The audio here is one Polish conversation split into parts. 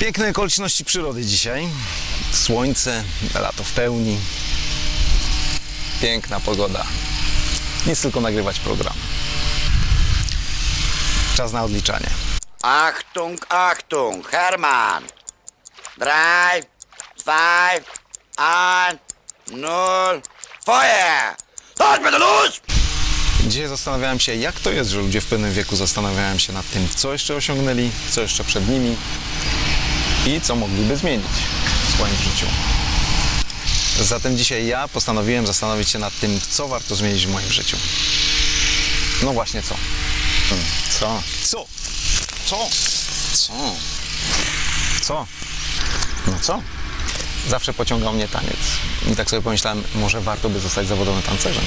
Piękne okoliczności przyrody dzisiaj. Słońce, lato w pełni. Piękna pogoda. Nic tylko nagrywać program. Czas na odliczanie. Achtung, Achtung, Hermann. Drei, zwei, ein, null, Feuer! Los, bitte los! Dzisiaj zastanawiałem się, jak to jest, że ludzie w pewnym wieku zastanawiają się nad tym, co jeszcze osiągnęli, co jeszcze przed nimi i co mogliby zmienić w swoim życiu. Zatem dzisiaj ja postanowiłem zastanowić się nad tym, co warto zmienić w moim życiu. No właśnie co? Hmm, Co? Co? Co? Co? Co? No co? Zawsze pociągał mnie taniec. I tak sobie pomyślałem, może warto by zostać zawodowym tancerzem.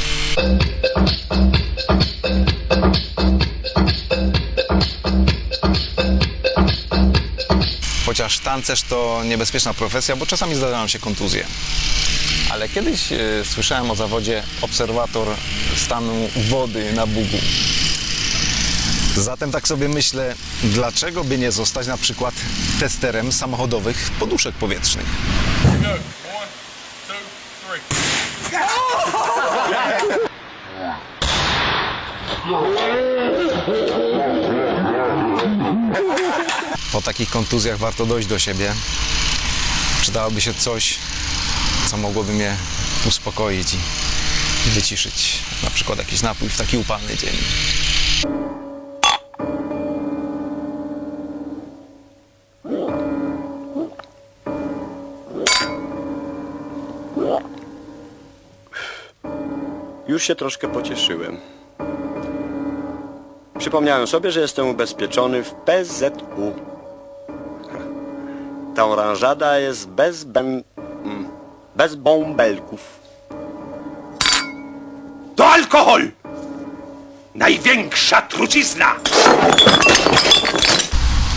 Chociaż tancerz to niebezpieczna profesja, bo czasami zdarzają się kontuzje. Ale kiedyś e, słyszałem o zawodzie obserwator stanu wody na Bugu. Zatem tak sobie myślę, dlaczego by nie zostać na przykład testerem samochodowych poduszek powietrznych? Go. One, two, three. Po takich kontuzjach warto dojść do siebie. Przydałoby się coś, co mogłoby mnie uspokoić i wyciszyć. Na przykład jakiś napój w taki upalny dzień. Już się troszkę pocieszyłem. Przypomniałem sobie, że jestem ubezpieczony w PZU. Ta oranżada jest bez ben... mm, bez bąbelków. To alkohol! Największa trucizna!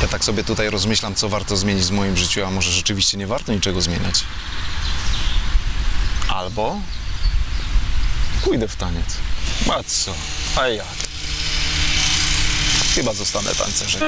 Ja tak sobie tutaj rozmyślam, co warto zmienić w moim życiu, a może rzeczywiście nie warto niczego zmieniać. Albo pójdę w taniec. A co? A jak? Chyba zostanę tancerzem.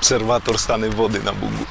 Obserwator stany wody na Bugu.